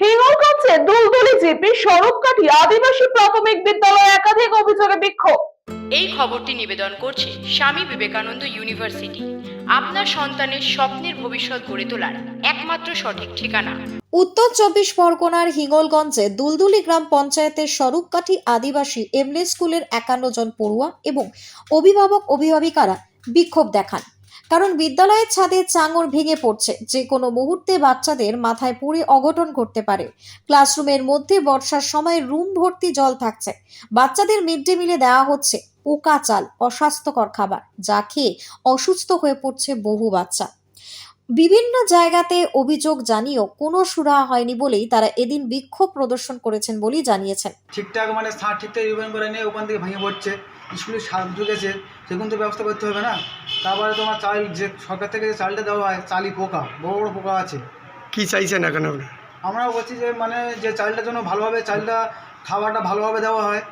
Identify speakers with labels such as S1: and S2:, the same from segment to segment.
S1: হিঙ্গলগঞ্জে Dulduli GP সড়ককাঠি আদিবাসী প্রাথমিক বিদ্যালয়ে একাধিক অভিযোগে বিক্ষোভ।
S2: এই খবরটি নিবেদন করছে স্বামী বিবেকানন্দ ইউনিভার্সিটি। আপনার সন্তানের স্বপ্নের ভবিষ্যৎ গড়ে তোলার একমাত্র সঠিক ঠিকানা।
S3: উত্তর চব্বিশ পরগনার হিঙ্গলগঞ্জে দুলদুলি গ্রাম পঞ্চায়েতের স্বরূপকাঠি আদিবাসী এমলে স্কুলের একান্ন জন পড়ুয়া এবং অভিভাবক অভিভাবিকারা বিক্ষোভ দেখান। কারণ বিদ্যালয়ের ছাদে চাঙর ভেঙে পড়ছে। যে কোনো মুহূর্তে বাচ্চাদের মাথায় পড়ে অঘটন ঘটতে পারে। ক্লাসরুমের মধ্যে বর্ষার সময় রুম ভর্তি জল থাকছে। বাচ্চাদের মিড ডে মিলে দেওয়া হচ্ছে পোকা চাল, অস্বাস্থ্যকর খাবার, যা খেয়ে অসুস্থ হয়ে পড়ছে বহু বাচ্চা। বিভিন্ন জায়গাতে অভিযোগ জানিয়েও কোনো সুরাহা হয়নি বলেই তারা এদিন বিক্ষোভ প্রদর্শন করেছেন বলেই জানিয়েছেন।
S4: ঠিকঠাক মানে সার ঠিকঠাক রিপেয়ার করে নিয়ে ওখান থেকে ভেঙে পড়ছে। স্কুলে সার ঢুকেছে সেগুলো তো ব্যবস্থা করতে হবে না? তারপরে তোমার চাল যে সরকার থেকে যে চালটা দেওয়া হয় চালি পোকা বড় বড় পোকা আছে।
S5: কি চাইছেন এখন আপনি?
S4: আমরাও বলছি যে মানে যে চালটার জন্য ভালোভাবে চালটা খাবারটা ভালোভাবে দেওয়া হয়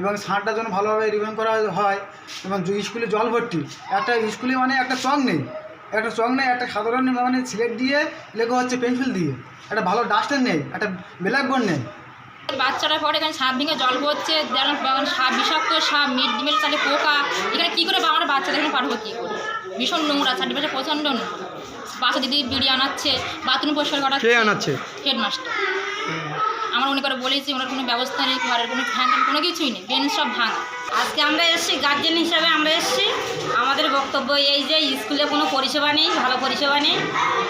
S4: এবং সারটার জন্য ভালোভাবে রিভেন করা হয় এবং যে স্কুলে জল ভর্তি একটা স্কুলে মানে একটা চক নেই। একটা চক নেই একটা সাধারণ মানে সিলেট দিয়ে লেখা হচ্ছে পেন্সিল দিয়ে। একটা ভালো ডাস্টার নেই একটা ব্ল্যাকবোর্ড নেই।
S6: বাচ্চারা পরে এখানে সাপ ভেঙে জল পড়ছে যেন সাপ বিষাক্ত সাপ মিড ডে মিল চালে পোকা এখানে কী করে আমরা বাচ্চাদের এখানে পাঠাবো কী করে? ভীষণ নোংরা চারপাশে প্রচণ্ড নোংরা। বাচ্চা দিদি বিড়ি আনাচ্ছে বাথরুম পরিষ্কার করা
S5: কে আনাচ্ছে?
S6: হেডমাস্টার আমরা উনি করে বলেছি ওনার কোনো ব্যবস্থা নেই ঘরের কোনো ফ্যান কোনো কিছুই নেই বেঞ্চ সব ভাঙা।
S7: আজকে আমরা এসেছি গার্জেন হিসাবে আমরা এসেছি। আমাদের বক্তব্য এই যে স্কুলে কোনো পরিষেবা নেই ভালো পরিষেবা নেই।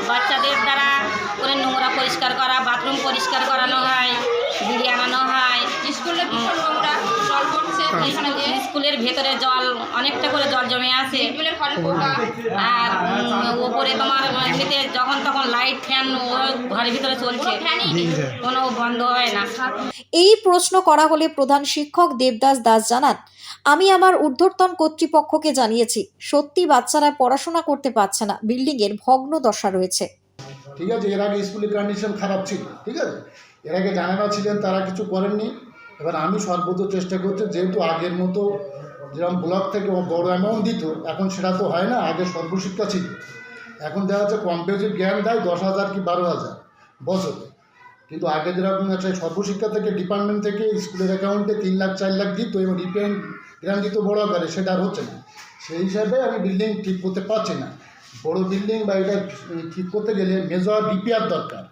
S7: বাচ্চাদের দ্বারা করে নোংরা পরিষ্কার করা বাথরুম পরিষ্কার করানো হয়। স্কুলের ভেতরে জল অনেকটা করে জল জমে আছে। আর ওপরে তোমার এমনিতে যখন তখন লাইট ফ্যান ও ঘরের ভিতরে চলছে। কোনো বন্ধ হয় না।
S3: এই প্রশ্ন করা হলে প্রধান শিক্ষক দেবদাস দাস জানান আমি আমার ঊর্ধ্বতন কর্তৃপক্ষকে জানিয়েছি সত্যি বাচ্চারা পড়াশোনা করতে পারছে না। বিল্ডিংয়ের ভগ্ন দশা রয়েছে।
S8: ঠিক আছে এর আগে স্কুলের কন্ডিশন খারাপ ছিল ঠিক আছে? এর আগে জানানো ছিলেন তারা কিছু করেননি। এবার আমি সর্বোচ্চ চেষ্টা করছি, যেহেতু আগের মতো যেরকম ব্লক থেকে বড় অ্যামাউন্ট দিত, এখন সেটা তো হয় না, আগে সর্বশিক্ষা ছিল। এখন দেখা যাচ্ছে কম্পিউটার জ্ঞান দেয় দশ হাজার কি বারো হাজার, বছরে। কিন্তু আগে যেরকম আছে, সর্বশিক্ষা থেকে ডিপার্টমেন্ট থেকে স্কুলের অ্যাকাউন্টে তিন লাখ, চার লাখ দিত এবং রিপেয়ার জ্ঞান দিত বড় আকারে, সেটা আর হচ্ছে না। সেই হিসাবে আমি বিল্ডিং ঠিক করতে পারছি না। বড় বিল্ডিং বা এটা ঠিক করতে গেলে মেজর রিপেয়ার দরকার।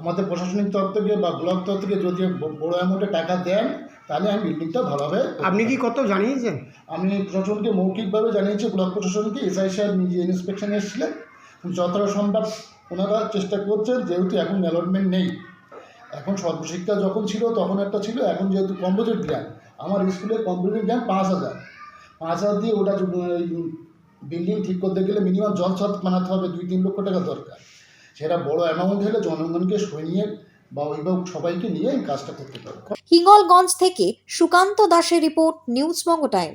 S8: আমাদের প্রশাসনিক তরফ থেকে বা ব্লক তরফ থেকে যদি বড় অ্যামাউন্টে টাকা দেন তাহলে আমি বিল্ডিংটা ভালোভাবে
S5: আপনি কি কত জানিয়েছেন?
S8: আমি প্রশাসনকে মৌখিকভাবে জানিয়েছি ব্লক প্রশাসনকে। এসআই সাহেব নিজে ইন্সপেকশনে এসেছিলেন। যতটা সম্ভব ওনারা চেষ্টা করছেন যেহেতু এখন অ্যালটমেন্ট নেই। এখন সর্বশিক্ষা যখন ছিল তখন একটা ছিল এখন যেহেতু কম্পিউটার জ্ঞান আমার স্কুলে কম্পিউটার জ্ঞান পাঁচ হাজার। পাঁচ হাজার দিয়ে ওটা বিল্ডিং ঠিক করতে গেলে মিনিমাম জল ছত বানাতে হবে দুই তিন লক্ষ টাকা দরকার। সেটা বড় অ্যামাউন্ট হলে জনগণকে সরিয়ে বা অভিভাবক সবাইকে নিয়ে এই কাজটা করতে পারব
S3: হিঙ্গলগঞ্জ থেকে সুকান্ত দাসের রিপোর্ট, নিউজ বঙ্গ টাইম।